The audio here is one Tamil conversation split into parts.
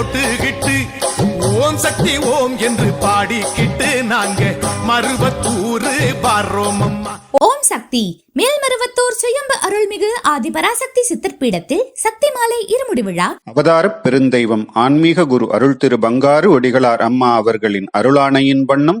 போட்டுக்கிட்டு ஓம் சக்தி ஓம் என்று பாடிக்கிட்டு நாங்க மருவத்தூரு வர்றோம் ஓம் சக்தி மேல்மருவத்தூர் சுயம்பு அருள்மிகு ஆதிபராசக்தி சித்தர் பீடத்தில் சக்தி மாலை இருமுடி விழா. அவதாரப் பெருந்தெய்வம் ஆன்மீக குரு அருள் திரு பங்காரு ஒடிகளார் அம்மா அவர்களின் அருளாணையின் வண்ணம்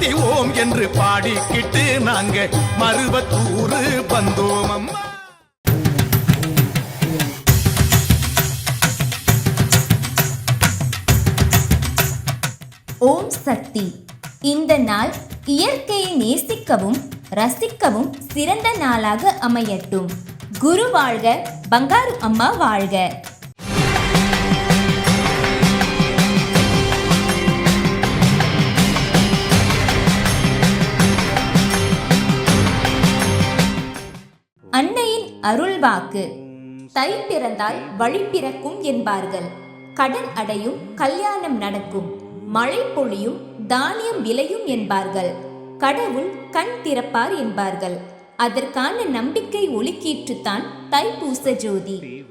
சக்தி ஓம் என்று பாடிக்கிட்டு நாங்க மருவத்தூரு வந்தோம் அம்மா. ஓம் சக்தி. இந்த நாள் இயற்கையை நேசிக்கவும் ரசிக்கவும் சிறந்த நாளாக அமையட்டும். குரு வாழ்க பங்காரு அம்மா வாழ்க. அன்னையின் அருள் வாக்கு தை பிறந்தால் வழி பிறக்கும் என்பார்கள். கடன் அடையும் கல்யாணம் நடக்கும். மழை பொழியும் தானியம் விளையும் என்பார்கள். கடவுள் கண் திறப்பார் என்பார்கள். அதற்கான நம்பிக்கை ஒலுக்கீற்றுத்தான் தைப்பூச ஜோதி.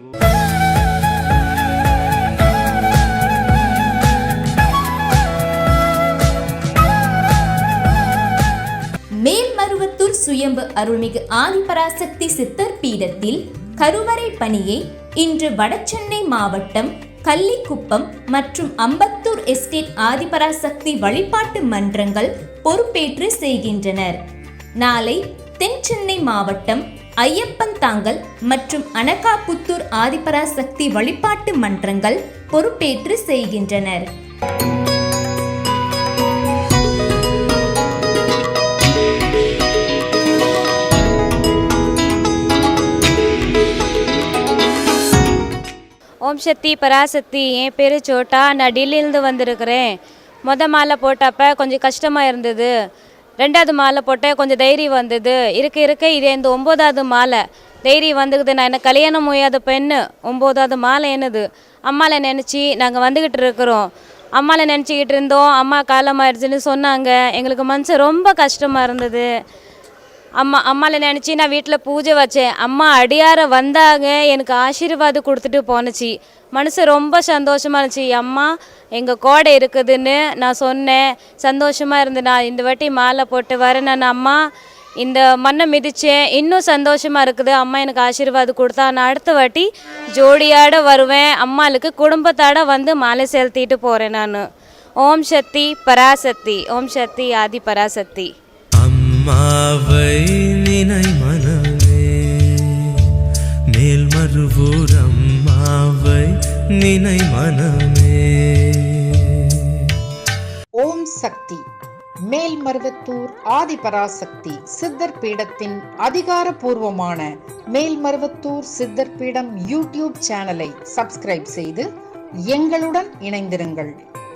திருச்செந்தூர் சுயம்பு அருள்மிகு ஆதிபராசக்தி சித்தர் பீடத்தில் கருவறை பணியை இன்று வடசென்னை மாவட்டம் கள்ளிக்குப்பம் மற்றும் அம்பத்தூர் எஸ்டேட் ஆதிபராசக்தி வழிபாட்டு மன்றங்கள் பொறுப்பேற்று செய்கின்றனர். நாளை தென் சென்னை மாவட்டம் ஐயப்பன் தாங்கல் மற்றும் அனகாபுத்தூர் ஆதிபராசக்தி வழிபாட்டு மன்றங்கள் பொறுப்பேற்று செய்கின்றனர். ஓம் சக்தி பராசக்தி என் பேர் சோட்டா. நான் டெல்லியிலேருந்து வந்திருக்கிறேன். மொத மாலை போட்டப்ப கொஞ்சம் கஷ்டமாக இருந்தது. ரெண்டாவது மாலை போட்ட கொஞ்சம் தைரியம் வந்தது. இருக்க இருக்க இதே இந்த ஒம்போதாவது மாலை. தைரியம் வந்துக்குது. நான் என்ன கல்யாணம் முடியாத பெண்ணு. ஒம்போதாவது மாலை என்னது? அம்மாவை நினச்சி நாங்கள் வந்துக்கிட்டு இருக்கிறோம். அம்மாவை நினச்சிக்கிட்டு இருந்தோம். அம்மா காலமாயிருச்சுன்னு சொன்னாங்க. எங்களுக்கு மனசு ரொம்ப கஷ்டமாக இருந்தது. அம்மா அம்மாவை நினச்சி நான் வீட்டில் பூஜை வச்சேன். அம்மா அடியார வந்தாங்க. எனக்கு ஆசீர்வாதம் கொடுத்துட்டு போனுச்சு மனசு ரொம்ப சந்தோஷமாக இருந்துச்சு. அம்மா எங்கள் கோடை இருக்குதுன்னு நான் சொன்னேன். சந்தோஷமாக இருந்து நான் இந்த வாட்டி மாலை போட்டு வரேன். நான் அம்மா இந்த மண்ணை மிதித்தேன் இன்னும் சந்தோஷமாக இருக்குது. அம்மா எனக்கு ஆசீர்வாதம் கொடுத்தா நான் அடுத்த வாட்டி ஜோடியாட வருவேன். அம்மாளுக்கு குடும்பத்தாட வந்து மாலை செலுத்திட்டு போகிறேன் நான். ஓம் சக்தி பராசக்தி. ஓம் சக்தி ஆதி பராசக்தி. மாவை நினை மனமே. மேல்மருவூர் மாவை நினை மனமே. ஓம் சக்தி. மேல்மருவத்தூர் ஆதிபராசக்தி சித்தர் பீடத்தின் அதிகாரப்பூர்வமான மேல்மருவத்தூர் சித்தர் பீடம் யூடியூப் சேனலை சப்ஸ்கிரைப் செய்து எங்களுடன் இணைந்திருங்கள்.